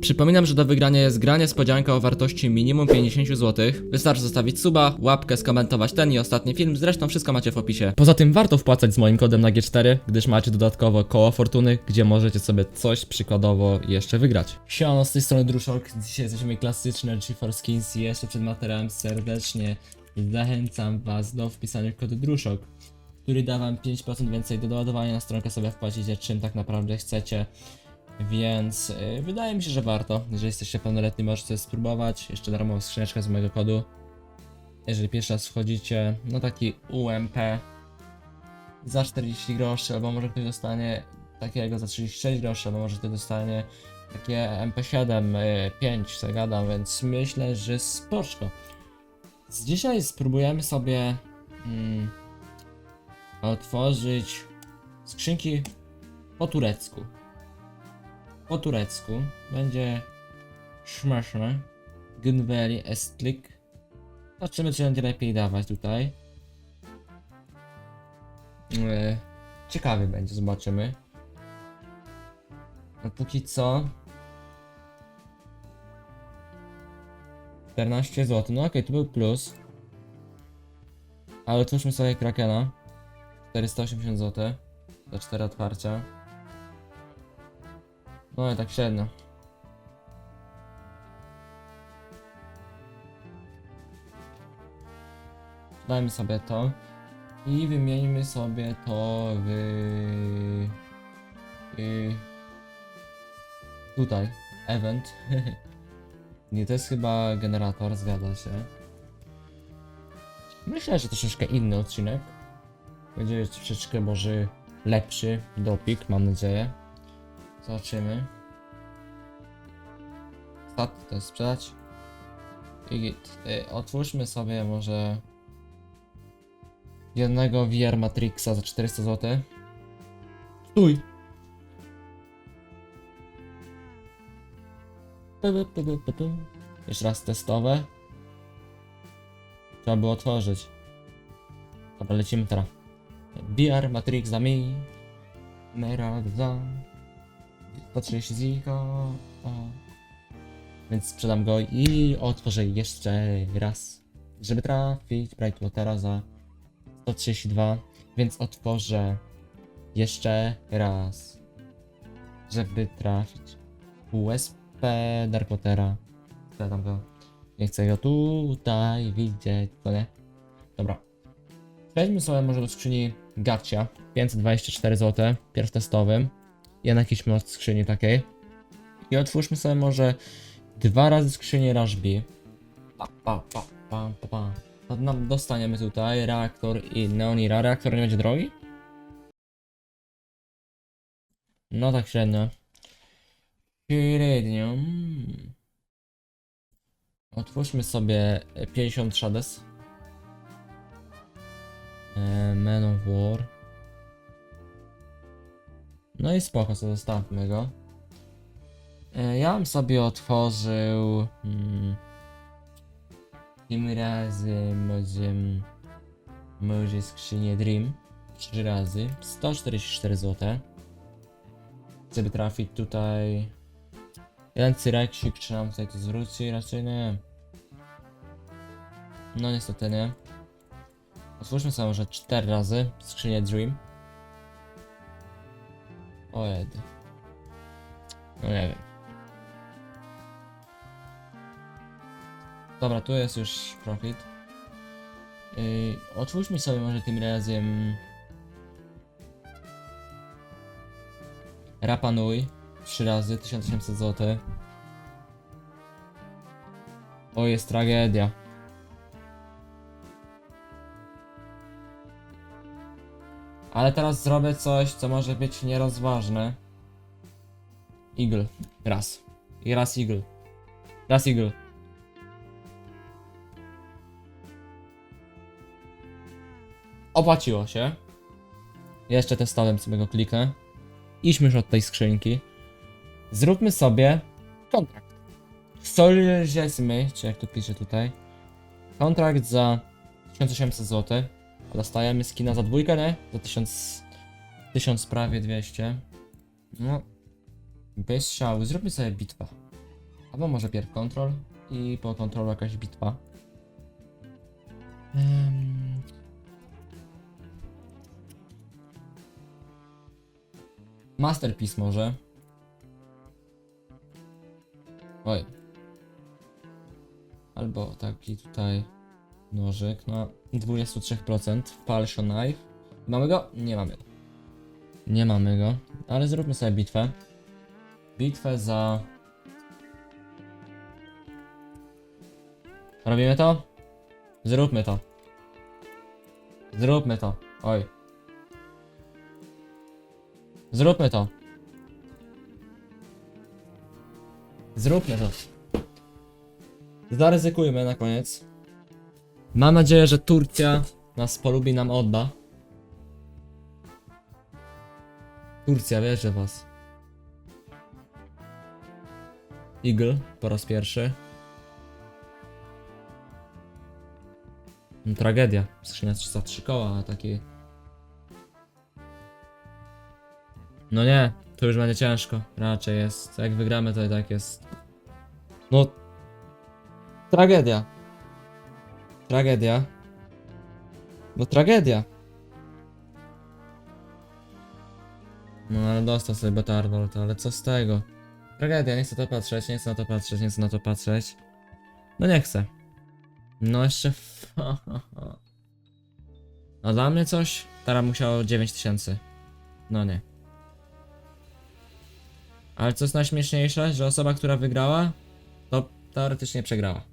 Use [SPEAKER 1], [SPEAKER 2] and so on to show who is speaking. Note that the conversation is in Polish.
[SPEAKER 1] Przypominam, że do wygrania jest gra niespodzianka o wartości minimum 50 zł. Wystarczy zostawić suba, łapkę, skomentować ten i ostatni film, zresztą wszystko macie w opisie. Poza tym warto wpłacać z moim kodem na G4, gdyż macie dodatkowo koło fortuny, gdzie możecie sobie coś przykładowo jeszcze wygrać. Siano, z tej strony Druszok, dzisiaj jesteśmy klasyczne GeForce Skins jeszcze przed materiałem serdecznie zachęcam was do wpisania kodu Druszok, który da wam 5% więcej do doładowania na stronkę sobie wpłacicie czym tak naprawdę chcecie. Więc y, wydaje mi się, że warto. Jeżeli jesteście pełnoletni, możecie spróbować. Jeszcze darmowa skrzyneczka z mojego kodu. Jeżeli pierwszy raz wchodzicie, no taki UMP za 40 groszy, albo może ktoś dostanie takiego za 36 groszy, albo może ktoś dostanie takie MP7 y, 5, co gadam, więc myślę, że spoczko. Dzisiaj spróbujemy sobie mm, otworzyć skrzynki po turecku po turecku. Będzie śmieszne. Gunveli Estlik. Zobaczymy, czy będzie lepiej dawać tutaj. Eee, Ciekawy będzie, zobaczymy. No póki co. 14 zł. No okej, to był plus. Ale otwórzmy sobie Krakena. 480 zł. Za 4 otwarcia. No tak średnio. Dajmy sobie to. I wymieńmy sobie to w... w tutaj. Event. Nie, to jest chyba generator, zgadza się. Myślę, że troszeczkę inny odcinek. Będzie troszeczkę może lepszy dopik, mam nadzieję. Zobaczymy. Stat to jest sprzedać. I git. Otwórzmy sobie może jednego VR Matrixa za 400 zł. Stój! Jeszcze raz testowe. Trzeba było otworzyć. Dobra, lecimy teraz. VR Matrix za mi. Mera za. 130 ziko. O. Więc sprzedam go i otworzę jeszcze raz. Żeby trafić Brightwatera za 132. Więc otworzę jeszcze raz. Żeby trafić USP Darkwatera. Sprzedam go. Nie chcę go tutaj widzieć, to nie? Dobra. Przejdźmy sobie może do skrzyni Gacia. 524 zł. Pierw testowym. Ja na jakiś most skrzyni takiej. I otwórzmy sobie może dwa razy skrzynię Rush B. Pa, pa, pa, pa, pa. To nam dostaniemy tutaj reaktor i Neonira. Reaktor nie będzie drogi? No tak średnio. Średnio. Otwórzmy sobie 50 Shades. E, Man of War. No i spoko, sobie zostawmy go. E, Ja bym sobie otworzył. Hmm, tym razem może. Może skrzynię Dream. Trzy razy. 144 zł. Żeby trafić tutaj. Jeden cyreksik, czy nam tutaj to zwróci? Raczej nie. No niestety nie. Otwórzmy sobie może 4 razy skrzynię Dream. O jedy. No nie wiem. Dobra, tu jest już profit. Yy, otwórzmy sobie może tym razem Rapanui 3 razy 1800 zł. O jest tragedia. Ale teraz zrobię coś, co może być nierozważne. Eagle. Raz. I raz Eagle. Raz Eagle. Opłaciło się. Jeszcze testowem sobie go kliknę. Idźmy już od tej skrzynki. Zróbmy sobie kontrakt. Solżesmy, czy jak to pisze tutaj. Kontrakt za 1800 zł. Dostajemy skina za dwójkę, nie? Za 1000, 1000 prawie 200. No. Bez szału. Zróbmy sobie bitwę. Albo może pierw kontrol i po kontrolu jakaś bitwa. Em. Masterpiece może. Oj. Albo taki tutaj nożyk na 23%. Falsho knife. Mamy go? Nie mamy go. Nie mamy go. Ale zróbmy sobie bitwę. Bitwę za... Robimy to? Zróbmy to. Zróbmy to. Oj. Zróbmy to. Zróbmy to. Zaryzykujmy na koniec. Mam nadzieję, że Turcja nas polubi, nam odda. Turcja, wierzę was. Eagle po raz pierwszy. No, tragedia. Skrzynia za trzy koła, a taki. No nie, to już będzie ciężko. Raczej jest. Jak wygramy, to i tak jest. No. Tragedia. Tragedia. No tragedia. No ale dostał sobie Betarbolt, ale co z tego? Tragedia, nie chcę to patrzeć, nie chcę na to patrzeć, nie chcę na to patrzeć. No nie chcę. No jeszcze... A dla mnie coś? Teraz musiało 9000. No nie. Ale co jest najśmieszniejsze, że osoba, która wygrała, to teoretycznie przegrała.